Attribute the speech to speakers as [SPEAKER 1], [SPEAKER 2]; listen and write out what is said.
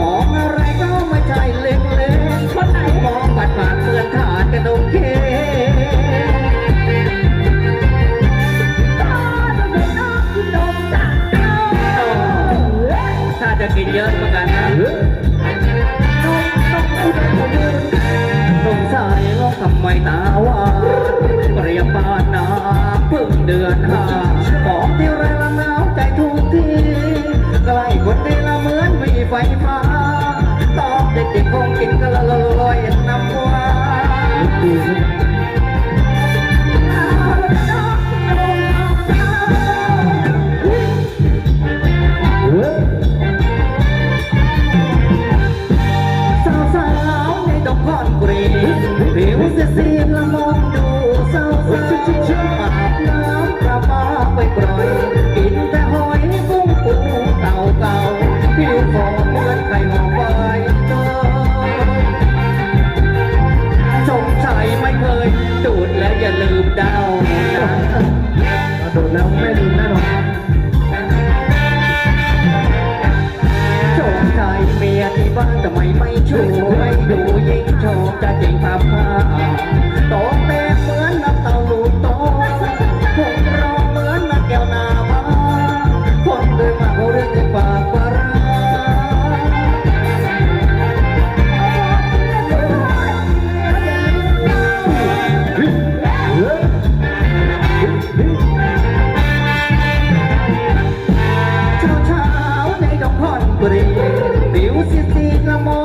[SPEAKER 1] มองอะไรก็ไม่ใช่เล็กเล็กคนไหนมองบัดบาดเหมือนฐานกันโอเคถ้าจะกินเยอะเมือนกันนะต้องต้องคุณผมยืนสงสัยว่าทำไมตาวานเปรียบบ้านนาเพิ่งเดือนห้า ไฟฟ้าตอบเด็กๆคงกินก็ละลอยน้ำหวานสาวๆในด
[SPEAKER 2] งคอนกรีผิวเสียสีละมอง
[SPEAKER 1] ดูเศร้าสาวอาบน้ำกระมาไปกร่อย จะจริงทำผ้าโตเต้เหมือนน้ำเต้าลูกโตคงรอเหมือนนักแก้วนามาคนเดินมาโหเรื่องในปากปลาเช้าเช้าในดงพอนบุรีผิวสีสีละมองดูเศร้าเศร้าอาบน้